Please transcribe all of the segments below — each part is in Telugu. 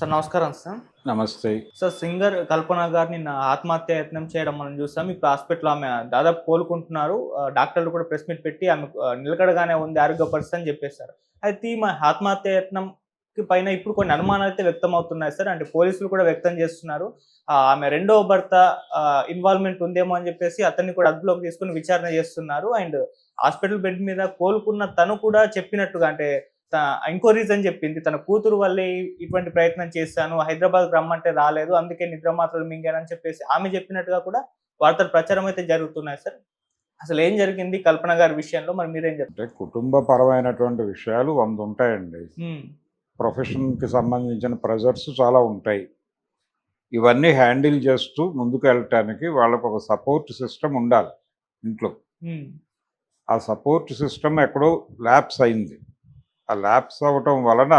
సార్ నమస్కారం సార్. నమస్తే. సార్ సింగర్ కల్పన గారు నిన్న ఆత్మహత్య యత్నం చేయడం మనం చూసాం. ఇప్పుడు హాస్పిటల్ ఆమె దాదాపు కోలుకుంటున్నారు. డాక్టర్లు కూడా ప్రెస్ మీట్ పెట్టి ఆమె నిలకడగానే ఉంది ఆరోగ్య పరిస్థితి అని చెప్పేశారు అయితే ఈ మా ఆత్మహత్య యత్నం పైన ఇప్పుడు కొన్ని అనుమానాలు అయితే వ్యక్తం అవుతున్నాయి సార్. అంటే పోలీసులు కూడా వ్యక్తం చేస్తున్నారు. ఆమె రెండవ భర్త ఇన్వాల్వ్మెంట్ ఉందేమో అని చెప్పేసి అతన్ని కూడా అదుపులోకి తీసుకుని విచారణ చేస్తున్నారు. అండ్ హాస్పిటల్ బెడ్ మీద కోలుకున్న తను కూడా చెప్పినట్టుగా అంటే ఇంకో రీజన్ చెప్పింది. తన కూతురు వల్లే ఇటువంటి ప్రయత్నం చేశాను. హైదరాబాద్ రమ్మంటే రాలేదు. అందుకే నిద్ర మాత్రలు మింగానని చెప్పేసి ఆమె చెప్పినట్టుగా కూడా వార్తలు ప్రచారం అయితే జరుగుతున్నాయి సార్. అసలు ఏం జరిగింది కల్పన గారి విషయంలో? మరి మీరేం చెప్తారు అంటే కుటుంబపరమైనటువంటి విషయాలు వంద ఉంటాయండి ప్రొఫెషన్కి సంబంధించిన ప్రెజర్స్ చాలా ఉంటాయి. ఇవన్నీ హ్యాండిల్ చేస్తూ ముందుకు వెళ్ళటానికి వాళ్ళకు ఒక సపోర్ట్ సిస్టమ్ ఉండాలి ఇంట్లో. ఆ సపోర్ట్ సిస్టమ్ ఎక్కడో ల్యాప్స్ అయింది. ఆ ల్యాప్స్ అవ్వటం వలన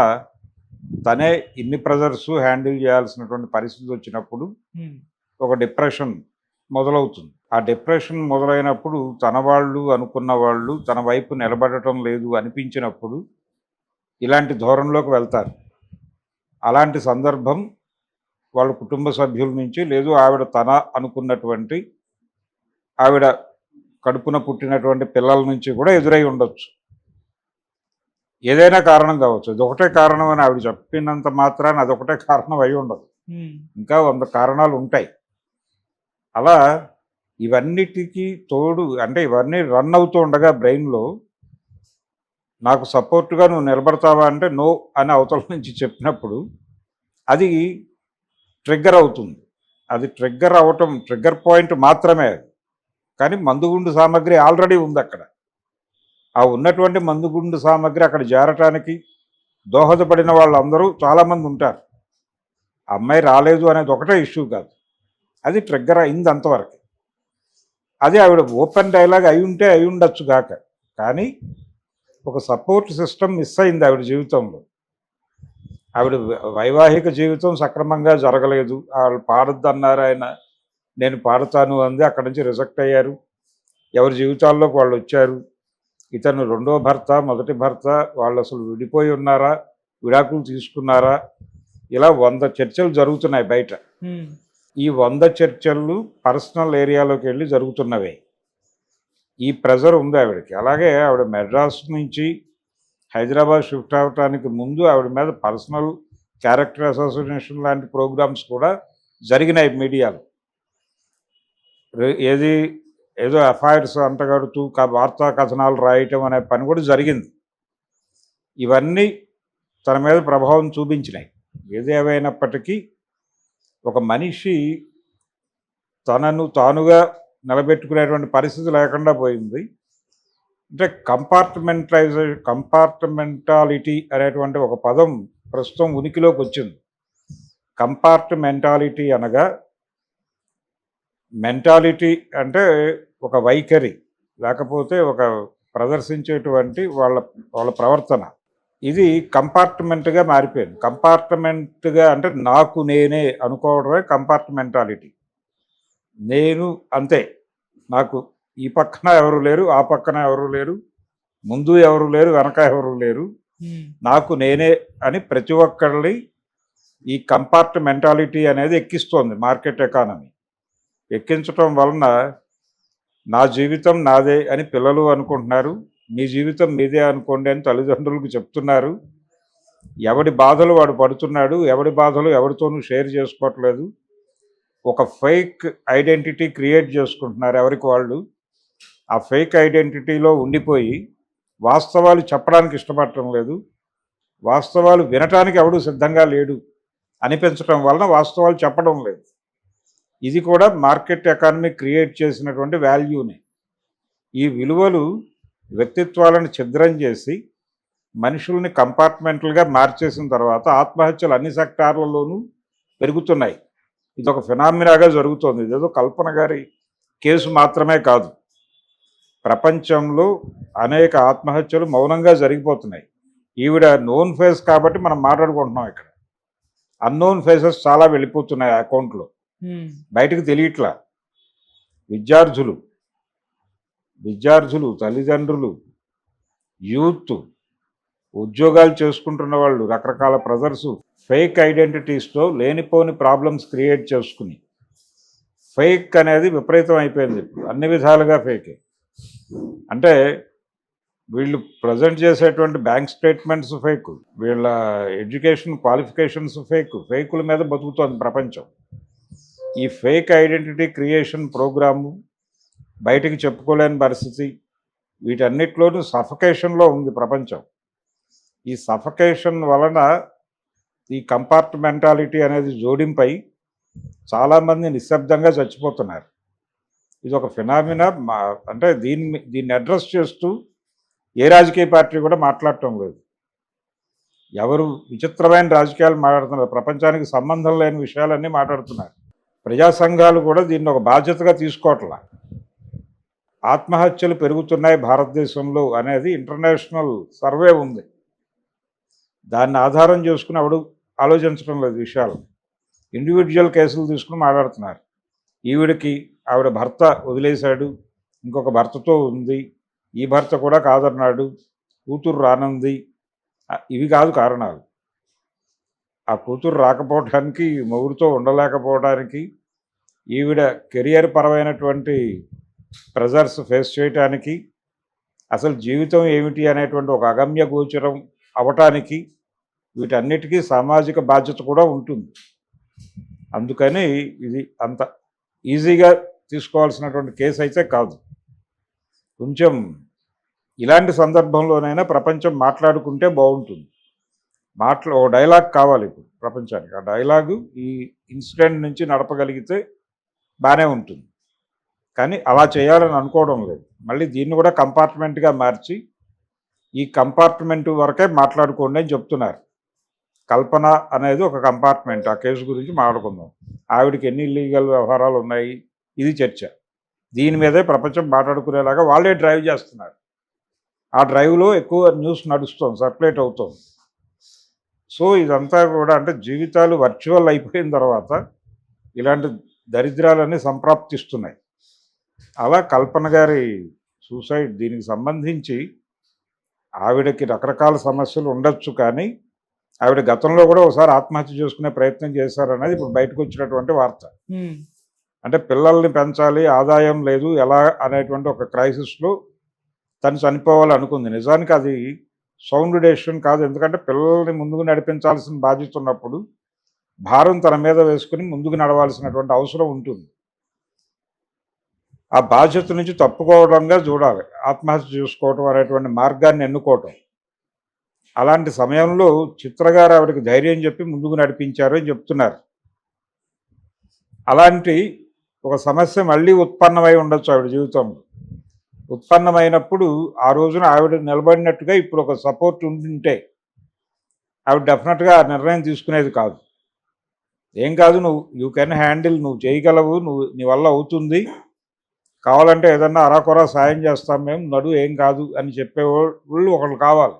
తనే ఇన్ని ప్రెజర్స్ హ్యాండిల్ చేయాల్సినటువంటి పరిస్థితి వచ్చినప్పుడు ఒక డిప్రెషన్ మొదలవుతుంది. ఆ డిప్రెషన్ మొదలైనప్పుడు తన వాళ్ళు అనుకున్న వాళ్ళు తన వైపు నిలబడటం లేదు అనిపించినప్పుడు ఇలాంటి ధోరణిలోకి వెళ్తారు. అలాంటి సందర్భం వాళ్ళ కుటుంబ సభ్యుల నుంచి లేదు ఆవిడ తన అనుకున్నటువంటి ఆవిడ కడుపున పుట్టినటువంటి పిల్లల నుంచి కూడా ఎదురై ఉండొచ్చు. ఏదైనా కారణం కావచ్చు. ఇది ఒకటే కారణం అని ఆవిడ చెప్పినంత మాత్రాన అదొకటే కారణం అయి ఉండదు. ఇంకా వంద కారణాలు ఉంటాయి. అలా ఇవన్నిటికీ తోడు అంటే ఇవన్నీ రన్ అవుతూ ఉండగా బ్రెయిన్లో నాకు సపోర్ట్గా నువ్వు నిలబడతావా అంటే నో అని అవతల నుంచి చెప్పినప్పుడు అది ట్రిగ్గర్ అవుతుంది. అది ట్రిగ్గర్ అవటం ట్రిగ్గర్ పాయింట్ మాత్రమే కానీ మందుగుండు సామాగ్రి ఆల్రెడీ ఉంది అక్కడ. ఆ ఉన్నటువంటి మందుగుండు సామాగ్రి అక్కడ చేరటానికి దోహదపడిన వాళ్ళందరూ చాలామంది ఉంటారు. ఆ అమ్మాయి రాలేదు అనేది ఒకటే ఇష్యూ కాదు. అది ట్రిగ్గర్ అయింది అంతవరకు. అది ఆవిడ ఓపెన్ డైలాగ్ అయి ఉంటే అయి ఉండొచ్చు కాక. కానీ ఒక సపోర్ట్ సిస్టమ్ మిస్ అయింది ఆవిడ జీవితంలో. ఆవిడ వైవాహిక జీవితం సక్రమంగా జరగలేదు. వాళ్ళు పాడొద్దన్నారు ఆయన. నేను పాడతాను అంది. అక్కడి నుంచి రిజెక్ట్ అయ్యారు. ఎవరి జీవితాల్లోకి వాళ్ళు వచ్చారు? ఇతను రెండో భర్త మొదటి భర్త వాళ్ళు అసలు విడిపోయి ఉన్నారా? విడాకులు తీసుకున్నారా? ఇలా వంద చర్చలు జరుగుతున్నాయి బయట. ఈ వంద చర్చలు పర్సనల్ ఏరియాలోకి వెళ్ళి జరుగుతున్నవే. ఈ ప్రెజర్ ఉంది ఆవిడకి. అలాగే ఆవిడ మెడ్రాస్ నుంచి హైదరాబాద్ షిఫ్ట్ అవ్వటానికి ముందు ఆవిడ మీద పర్సనల్ క్యారెక్టర్ అసోసియేషన్ లాంటి ప్రోగ్రామ్స్ కూడా జరిగినాయి మీడియాలో. ఏది ఏదో ఎఫ్ఐఆర్స్ అంటగడుతూ క- వార్తా కథనాలు రాయటం అనే పని కూడా జరిగింది. ఇవన్నీ తన మీద ప్రభావం చూపించినాయి. ఏదేమైనప్పటికీ ఒక మనిషి తనను తానుగా నిలబెట్టుకునేటువంటి పరిస్థితి లేకుండా పోయింది. అంటే కంపార్ట్మెంటలైజే కంపార్ట్మెంటాలిటీ అనేటువంటి ఒక పదం ప్రస్తుతం ఉనికిలోకి వచ్చింది. కంపార్ట్మెంటాలిటీ అనగా మెంటాలిటీ అంటే ఒక వైఖరి లేకపోతే ఒక ప్రదర్శించేటువంటి వాళ్ళ వాళ్ళ ప్రవర్తన. ఇది కంపార్ట్మెంట్గా మారిపోయింది. కంపార్ట్మెంట్గా అంటే నాకు నేనే అనుకోవడమే కంపార్ట్మెంటాలిటీ. నేను అంతే. నాకు ఈ పక్కన ఎవరు లేరు ఆ పక్కన ఎవరు లేరు ముందు ఎవరు లేరు వెనక ఎవరు లేరు. నాకు నేనే అని ప్రతి ఒక్కళ్ళని ఈ కంపార్ట్ మెంటాలిటీ అనేది ఎక్కిస్తోంది మార్కెట్ ఎకానమీ. ఎక్కించటం వలన నా జీవితం నాదే అని పిల్లలు అనుకుంటున్నారు. మీ జీవితం మీదే అనుకోండి అని తల్లిదండ్రులకు చెప్తున్నారు. ఎవడి బాధలు వాడు పడుతున్నాడు ఎవడి బాధలు ఎవరితోనూ షేర్ చేసుకోవట్లేదు. ఒక ఫేక్ ఐడెంటిటీ క్రియేట్ చేసుకుంటున్నారు ఎవరికి వాళ్ళు. ఆ ఫేక్ ఐడెంటిటీలో ఉండిపోయి వాస్తవాలు చెప్పడానికి ఇష్టపడటం లేదు. వాస్తవాలు వినటానికి ఎవడు సిద్ధంగా లేడు. అనిపించటం వలన వాస్తవాలు చెప్పడం లేదు. ఇది కూడా మార్కెట్ ఎకానమీ క్రియేట్ చేసినటువంటి వాల్యూనే. ఈ విలువలు వ్యక్తిత్వాలను ఛిద్రం చేసి మనుషుల్ని కంపార్ట్మెంటల్గా మార్చేసిన తర్వాత ఆత్మహత్యలు అన్ని సెక్టార్లలోనూ పెరుగుతున్నాయి. ఇది ఒక ఫినామినాగా జరుగుతోంది. ఇదేదో కల్పన గారి కేసు మాత్రమే కాదు. ప్రపంచంలో అనేక ఆత్మహత్యలు మౌనంగా జరిగిపోతున్నాయి. ఈవిడ నోన్ ఫేస్ కాబట్టి మనం మాట్లాడుకుంటున్నాం ఇక్కడ. అన్నోన్ ఫేసెస్ చాలా వెళ్ళిపోతున్నాయి అకౌంట్లో. బయటకు తెలియట్లా. విద్యార్థులు విద్యార్థులు తల్లిదండ్రులు యూత్ ఉద్యోగాలు చేసుకుంటున్న వాళ్ళు రకరకాల ప్రెజర్స్ ఫేక్ ఐడెంటిటీస్తో లేనిపోని ప్రాబ్లమ్స్ క్రియేట్ చేసుకుని ఫేక్ అనేది విపరీతం అయిపోయింది. ఇప్పుడు అన్ని విధాలుగా ఫేకే. అంటే వీళ్ళు ప్రజెంట్ చేసేటువంటి బ్యాంక్ స్టేట్మెంట్స్ ఫేక్. వీళ్ళ ఎడ్యుకేషన్ క్వాలిఫికేషన్స్ ఫేక్. ఫేకుల మీద బతుకుతోంది ప్రపంచం. ఈ ఫేక్ ఐడెంటిటీ క్రియేషన్ ప్రోగ్రాము బయటికి చెప్పుకోలేని పరిస్థితి. వీటన్నిటిలోనూ సఫకేషన్లో ఉంది ప్రపంచం. ఈ సఫకేషన్ వలన ఈ కంపార్ట్మెంటాలిటీ అనేది జోడింపై చాలామంది నిశ్శబ్దంగా చచ్చిపోతున్నారు. ఇది ఒక ఫినామినా అంటే దీన్ని దీన్ని అడ్రస్ చేస్తూ ఏ రాజకీయ పార్టీ కూడా మాట్లాడటం లేదు. ఎవరు విచిత్రమైన రాజకీయాలు మాట్లాడుతున్నారు. ప్రపంచానికి సంబంధం లేని విషయాలన్నీ మాట్లాడుతున్నారు. ప్రజా సంఘాలు కూడా దీన్ని ఒక బాధ్యతగా తీసుకోవట్లా. ఆత్మహత్యలు పెరుగుతున్నాయి భారతదేశంలో అనేది ఇంటర్నేషనల్ సర్వే ఉంది. దాన్ని ఆధారం చేసుకుని ఆవిడ ఆలోచించడం లేదు విషయాలు. ఇండివిజువల్ కేసులు తీసుకుని మాట్లాడుతున్నారు. ఈవిడికి ఆవిడ భర్త వదిలేశాడు ఇంకొక భర్తతో ఉంది ఈ భర్త కూడా కాదన్నాడు కూతురు రానుంది ఇవి కాదు కారణాలు. ఆ కూతురు రాకపోవడానికి మొగుడుతో ఉండలేకపోవడానికి ఈవిడ కెరియర్ పరమైనటువంటి ప్రెజర్స్ ఫేస్ చేయటానికి అసలు జీవితం ఏమిటి అనేటువంటి ఒక అగమ్య గోచరం అవటానికి వీటన్నిటికీ సామాజిక బాధ్యత కూడా ఉంటుంది. అందుకని ఇది అంత ఈజీగా తీసుకోవాల్సినటువంటి కేసు అయితే కాదు. కొంచెం ఇలాంటి సందర్భంలోనైనా ప్రపంచం మాట్లాడుకుంటే బాగుంటుంది. మాట్లా ఓ డైలాగ్ కావాలి ఇప్పుడు ప్రపంచానికి. ఆ డైలాగు ఈ ఇన్సిడెంట్ నుంచి నడపగలిగితే బాగానే ఉంటుంది. కానీ అలా చేయాలని అనుకోవడం లేదు. మళ్ళీ దీన్ని కూడా కంపార్ట్మెంట్గా మార్చి ఈ కంపార్ట్మెంట్ వరకే మాట్లాడుకోండి అని చెప్తున్నారు. కల్పన అనేది ఒక కంపార్ట్మెంట్. ఆ కేసు గురించి మాట్లాడుకుందాం. ఆవిడకి ఎన్ని ఇల్లీగల్ వ్యవహారాలు ఉన్నాయి? ఇది చర్చ. దీని మీదే ప్రపంచం మాట్లాడుకునేలాగా వాళ్ళే డ్రైవ్ చేస్తున్నారు. ఆ డ్రైవ్లో ఎక్కువ న్యూస్ నడుస్తుంది సర్క్యులేట్ అవుతుంది. సో ఇదంతా కూడా అంటే జీవితాలు వర్చువల్ అయిపోయిన తర్వాత ఇలాంటి దరిద్రాలన్నీ సంప్రాప్తిస్తున్నాయి. అలా కల్పన గారి సూసైడ్ దీనికి సంబంధించి ఆవిడకి రకరకాల సమస్యలు ఉండొచ్చు కానీ ఆవిడ గతంలో కూడా ఒకసారి ఆత్మహత్య చేసుకునే ప్రయత్నం చేశారనేది ఇప్పుడు బయటకు వచ్చినటువంటి వార్త. అంటే పిల్లల్ని పెంచాలి ఆదాయం లేదు ఎలా అనేటువంటి ఒక క్రైసిస్లో తను చనిపోవాలి అనుకుంది నిజానికి అది సౌండ్ డెసిషన్ కాదు. ఎందుకంటే పిల్లల్ని ముందుకు నడిపించాల్సిన బాధ్యత ఉన్నప్పుడు భారం తన మీద వేసుకుని ముందుకు నడవాల్సినటువంటి అవసరం ఉంటుంది. ఆ బాధ్యత నుంచి తప్పుకోవడంగా చూడాలి. ఆత్మహత్య చేసుకోవటం అనేటువంటి మార్గాన్ని ఎన్నుకోవటం. అలాంటి సమయంలో చిత్రగారు ఆవిడకి ధైర్యం చెప్పి ముందుకు నడిపించారు అని చెప్తున్నారు. అలాంటి ఒక సమస్య మళ్ళీ ఉత్పన్నమై ఉండొచ్చు ఆవిడ జీవితంలో. ఉత్పన్నమైనప్పుడు ఆ రోజున ఆవిడ నిలబడినట్టుగా ఇప్పుడు ఒక సపోర్ట్ ఉంటే ఆవిడ డెఫినెట్గా ఆ నిర్ణయం తీసుకునేది కాదు. ఏం కాదు నువ్వు యూ కెన్ హ్యాండిల్ నువ్వు చేయగలవు నువ్వు నీ వల్ల అవుతుంది. కావాలంటే ఏదన్నా అరాకొరా సాయం చేస్తాం మేము నడు ఏం కాదు అని చెప్పేవాళ్ళు ఒకళ్ళు కావాలి.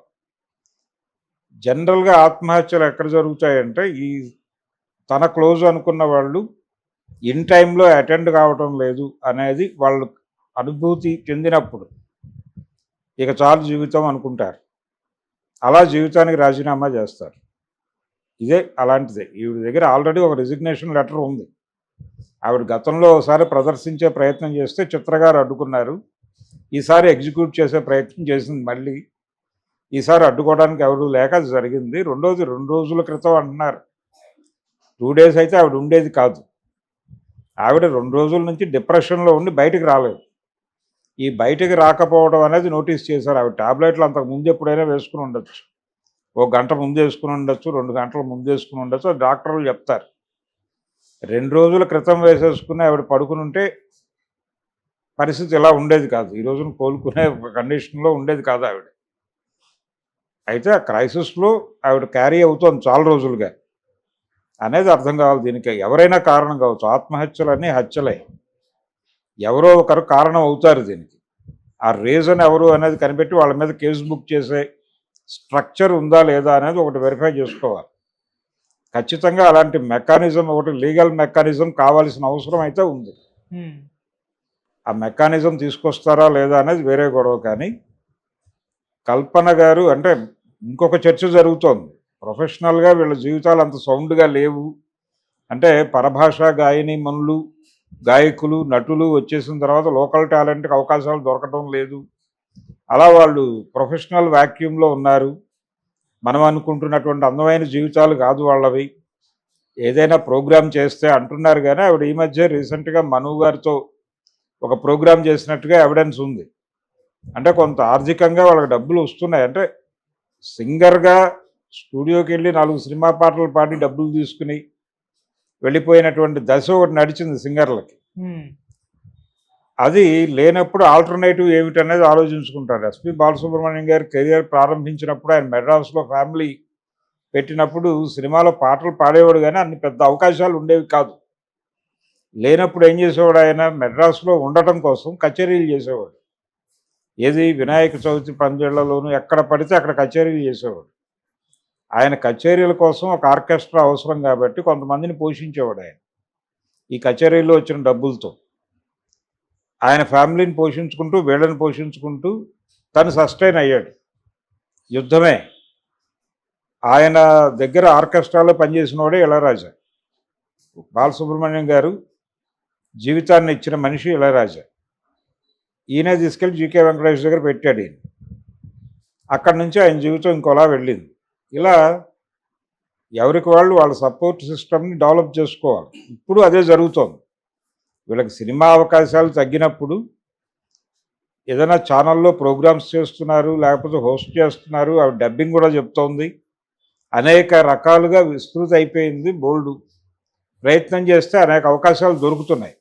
జనరల్గా ఆత్మహత్యలు ఎక్కడ జరుగుతాయంటే ఈ తన క్లోజ్ అనుకున్న వాళ్ళు ఇన్ టైంలో అటెండ్ కావటం లేదు అనేది వాళ్ళు అనుభూతి చెందినప్పుడు ఇక చాలు జీవితం అనుకుంటారు. అలా జీవితానికి రాజీనామా చేస్తారు. ఇదే అలాంటిదే. ఈవిడ దగ్గర ఆల్రెడీ ఒక రిజిగ్నేషన్ లెటర్ ఉంది. ఆవిడ గతంలో ఒకసారి ప్రదర్శించే ప్రయత్నం చేస్తే చిత్రగారు అడ్డుకున్నారు. ఈసారి ఎగ్జిక్యూట్ చేసే ప్రయత్నం చేసింది మళ్ళీ. ఈసారి అడ్డుకోవడానికి ఎవరు లేక జరిగింది. రెండోది రెండు రోజుల క్రితం అంటున్నారు టూ డేస్ అయితే ఆవిడ ఉండేది కాదు. ఆవిడ రెండు రోజుల నుంచి డిప్రెషన్లో ఉండి బయటికి రాలేదు. ఈ బయటికి రాకపోవడం అనేది నోటీస్ చేశారు. ఆవిడ టాబ్లెట్లు అంతకు ముందు ఎప్పుడైనా వేసుకుని ఉండొచ్చు. ఒక గంట ముందు వేసుకుని ఉండొచ్చు రెండు గంటల ముందు వేసుకుని ఉండొచ్చు డాక్టర్లు చెప్తారు. రెండు రోజుల క్రితం వేసేసుకుని ఆవిడ పడుకుని ఉంటే పరిస్థితి ఇలా ఉండేది కాదు. ఈ రోజున కోలుకునే కండిషన్లో ఉండేది కాదు ఆవిడ. అయితే ఆ క్రైసిస్లో ఆవిడ క్యారీ అవుతోంది చాలా రోజులుగా. అనేది అర్థం కావాలి దీనికి. ఎవరైనా కారణం కావచ్చు. ఆత్మహత్యలన్నీ హత్యలే. ఎవరో ఒకరు కారణం అవుతారు దీనికి. ఆ రీజన్ ఎవరు అనేది కనిపెట్టి వాళ్ళ మీద కేసు బుక్ చేసే స్ట్రక్చర్ ఉందా లేదా అనేది ఒకటి వెరిఫై చేసుకోవాలి. ఖచ్చితంగా అలాంటి మెకానిజం ఒకటి లీగల్ మెకానిజం కావాల్సిన అవసరం అయితే ఉంది. ఆ మెకానిజం తీసుకొస్తారా లేదా అనేది వేరే గొడవ కానీ కల్పన గారు అంటే ఇంకొక చర్చ జరుగుతోంది. ప్రొఫెషనల్గా వీళ్ళ జీవితాలు అంత సౌండ్గా లేవు. అంటే పరభాష గాయని మనులు గాయకులు నటులు వచ్చేసిన తర్వాత లోకల్ టాలెంట్కి అవకాశాలు దొరకడం లేదు. అలా వాళ్ళు ప్రొఫెషనల్ వాక్యూమ్లో ఉన్నారు. మనం అనుకుంటున్నటువంటి అందమైన జీవితాలు కాదు వాళ్ళవి. ఏదైనా ప్రోగ్రామ్ చేస్తే అంటున్నారు కానీ ఆవిడ ఈ మధ్య రీసెంట్గా మను గారితో ఒక ప్రోగ్రామ్ చేసినట్టుగా ఎవిడెన్స్ ఉంది. అంటే కొంత ఆర్థికంగా వాళ్ళకి డబ్బులు వస్తున్నాయి. అంటే సింగర్గా స్టూడియోకి వెళ్ళి నాలుగు సినిమా పాటలు పాడి డబ్బులు తీసుకుని వెళ్ళిపోయినటువంటి దశ ఒకటి నడిచింది సింగర్లకి. అది లేనప్పుడు ఆల్టర్నేటివ్ ఏమిటనేది ఆలోచించుకుంటారు. ఎస్పి బాలసుబ్రహ్మణ్యం గారి కెరియర్ ప్రారంభించినప్పుడు ఆయన మెడ్రాస్లో ఫ్యామిలీ పెట్టినప్పుడు సినిమాలో పాటలు పాడేవాడు కానీ అన్ని పెద్ద అవకాశాలు ఉండేవి కాదు. లేనప్పుడు ఏం చేసేవాడు ఆయన? మెడ్రాస్లో ఉండటం కోసం కచేరీలు చేసేవాడు. ఏది వినాయక చవితి పందేళ్ళలోనూ ఎక్కడ పడితే అక్కడ కచేరీలు చేసేవాడు. ఆయన కచేరీల కోసం ఒక ఆర్కెస్ట్రా అవసరం కాబట్టి కొంతమందిని పోషించేవాడు ఆయన. ఈ కచేరీలో వచ్చిన డబ్బులతో. ఆయన ఫ్యామిలీని పోషించుకుంటూ వీళ్ళని పోషించుకుంటూ తను సస్టైన్ అయ్యాడు. యుద్ధమే. ఆయన దగ్గర ఆర్కెస్ట్రాలో పనిచేసిన వాడే ఇళరాజా బాలసుబ్రహ్మణ్యం గారు జీవితాన్ని ఇచ్చిన మనిషి ఇళరాజా ఈయనే తీసుకెళ్ళి జీకే వెంకటేష్ దగ్గర పెట్టాడు ఈయన. అక్కడి నుంచి ఆయన జీవితం ఇంకోలా వెళ్ళింది. ఇలా ఎవరికి వాళ్ళు వాళ్ళ సపోర్ట్ సిస్టమ్ని డెవలప్ చేసుకోవాలి. ఇప్పుడు అదే జరుగుతోంది. వీళ్ళకి సినిమా అవకాశాలు తగ్గినప్పుడు ఏదైనా ఛానల్లో ప్రోగ్రామ్స్ చేస్తున్నారు లేకపోతే హోస్ట్ చేస్తున్నారు అవి డబ్బింగ్ కూడా చెప్తోంది. అనేక రకాలుగా విస్తృత అయిపోయింది బోల్డ్ ప్రయత్నం చేస్తే అనేక అవకాశాలు దొరుకుతున్నాయి.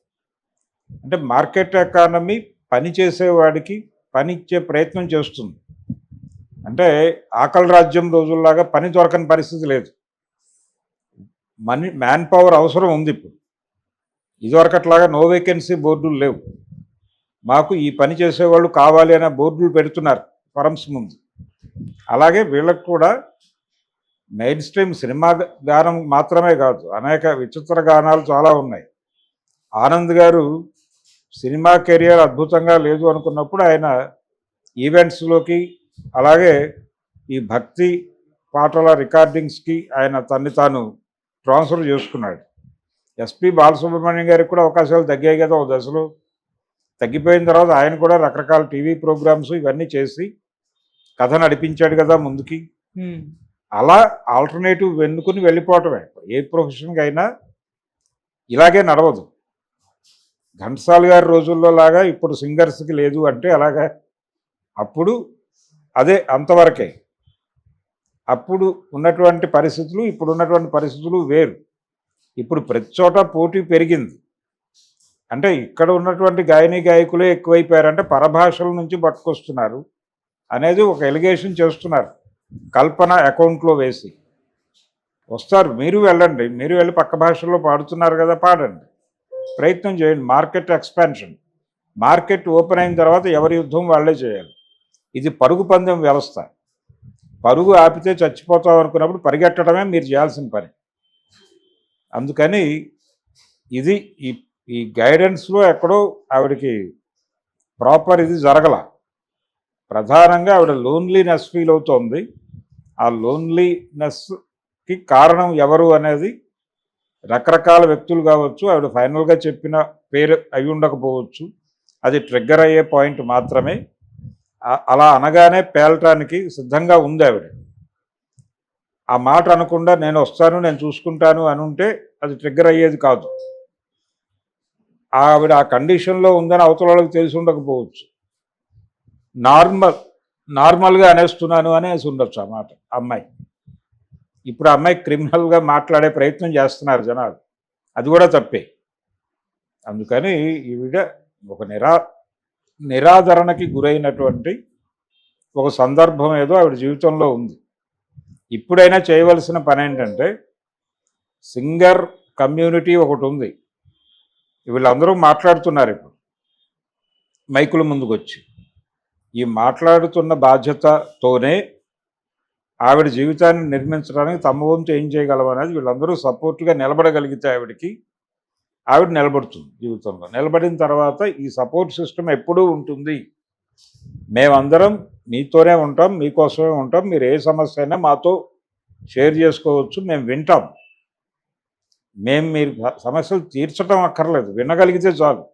అంటే మార్కెట్ ఎకానమీ పని చేసేవాడికి పని ఇచ్చే ప్రయత్నం చేస్తుంది. అంటే ఆకలి రాజ్యం రోజుల్లాగా పని దొరకని పరిస్థితి లేదు. మనీ మ్యాన్ పవర్ అవసరం ఉంది ఇప్పుడు. ఇదివరకట్లాగా నో వేకెన్సీ బోర్డులు లేవు. మాకు ఈ పని చేసేవాళ్ళు కావాలి అనే బోర్డులు పెడుతున్నారు ఫరమ్స్ ముందు. అలాగే వీళ్ళకు కూడా మెయిన్ స్ట్రీమ్ సినిమా గానం మాత్రమే కాదు అనేక విచిత్ర గానాలు చాలా ఉన్నాయి. ఆనంద్ గారు సినిమా కెరియర్ అద్భుతంగా లేదు అనుకున్నప్పుడు ఆయన ఈవెంట్స్లోకి అలాగే ఈ భక్తి పాటల రికార్డింగ్స్కి ఆయన తన్ని తాను ట్రాన్స్ఫర్ చేసుకున్నాడు. ఎస్పి బాలసుబ్రహ్మణ్యం గారికి కూడా అవకాశాలు తగ్గాయి కదా ఒక దశలో. తగ్గిపోయిన తర్వాత ఆయన కూడా రకరకాల టీవీ ప్రోగ్రామ్స్ ఇవన్నీ చేసి కథ నడిపించాడు కదా ముందుకి. అలా ఆల్టర్నేటివ్ వెన్నుకుని వెళ్ళిపోవటమే. ఏ ప్రొఫెషన్కి అయినా ఇలాగే నడవదు. ఘంటసాల గారి రోజుల్లో లాగా ఇప్పుడు సింగర్స్కి లేదు అంటే అలాగా. అప్పుడు అదే అంతవరకే. అప్పుడు ఉన్నటువంటి పరిస్థితులు ఇప్పుడు ఉన్నటువంటి పరిస్థితులు వేరు. ఇప్పుడు ప్రతి చోట పోటీ పెరిగింది. అంటే ఇక్కడ ఉన్నటువంటి గాయని గాయకులే ఎక్కువైపోయారంటే పరభాషల నుంచి పట్టుకొస్తున్నారు అనేది ఒక ఎలిగేషన్ చేస్తున్నారు. కల్పన అకౌంట్లో వేసి. వస్తారు మీరు వెళ్ళండి మీరు వెళ్ళి పక్క భాషల్లో పాడుతున్నారు కదా పాడండి. ప్రయత్నం చేయండి మార్కెట్ ఎక్స్పాన్షన్. మార్కెట్ ఓపెన్ అయిన తర్వాత ఎవరి యుద్ధం వాళ్ళే చేయాలి. ఇది పరుగు పందెం వ్యవస్థ. పరుగు ఆపితే చచ్చిపోతాం అనుకున్నప్పుడు పరిగెట్టడమే మీరు చేయాల్సిన పని. అందుకని ఇది ఈ ఈ గైడెన్స్లో ఎక్కడో ఆవిడకి ప్రాపర్ ఇది జరగల. ప్రధానంగా ఆవిడ లోన్లీనెస్ ఫీల్ అవుతోంది. ఆ లోన్లీనెస్కి కారణం ఎవరు అనేది రకరకాల వ్యక్తులు కావచ్చు ఆవిడ ఫైనల్గా చెప్పిన పేరు అయి ఉండకపోవచ్చు. అది ట్రిగ్గర్ అయ్యే పాయింట్ మాత్రమే. అలా అనగానే పేలటానికి సిద్ధంగా ఉంది ఆవిడ. ఆ మాట అనకుండా నేను వస్తాను నేను చూసుకుంటాను అని ఉంటే అది ట్రిగ్గర్ అయ్యేది కాదు. ఆవిడ ఆ కండిషన్లో ఉందని అవతల వాళ్ళకి తెలిసి ఉండకపోవచ్చు. నార్మల్ నార్మల్గా అనేస్తున్నాను అనేసి ఉండొచ్చు ఆ మాట ఆ అమ్మాయి. ఇప్పుడు అమ్మాయి క్రిమినల్గా మాట్లాడే ప్రయత్నం చేస్తున్నారు జనాలు. అది కూడా తప్పే. అందుకని ఈవిడ ఒక నిరా నిరాదరణకి గురైనటువంటి ఒక సందర్భం ఏదో ఆవిడ జీవితంలో ఉంది. ఇప్పుడైనా చేయవలసిన పని ఏంటంటే సింగర్ కమ్యూనిటీ ఒకటి ఉంది. వీళ్ళందరూ మాట్లాడుతున్నారు ఇప్పుడు. మైకుల ముందుకు వచ్చి ఈ మాట్లాడుతున్న బాధ్యతతోనే ఆవిడ జీవితాన్ని నిర్మించడానికి తమ వంతు ఏం చేయగలమనేది వీళ్ళందరూ సపోర్ట్గా నిలబడగలిగితే ఆవిడకి ఆవిడ నిలబడుతుంది జీవితంలో. నిలబడిన తర్వాత ఈ సపోర్ట్ సిస్టమ్ ఎప్పుడూ ఉంటుంది. మేమందరం మీతోనే ఉంటాం మీకోసమే ఉంటాం. మీరు ఏ సమస్య అయినా మాతో షేర్ చేసుకోవచ్చు. మేము వింటాం. మేము మీరు సమస్యలు తీర్చడం అక్కర్లేదు. వినగలిగితే చాలు.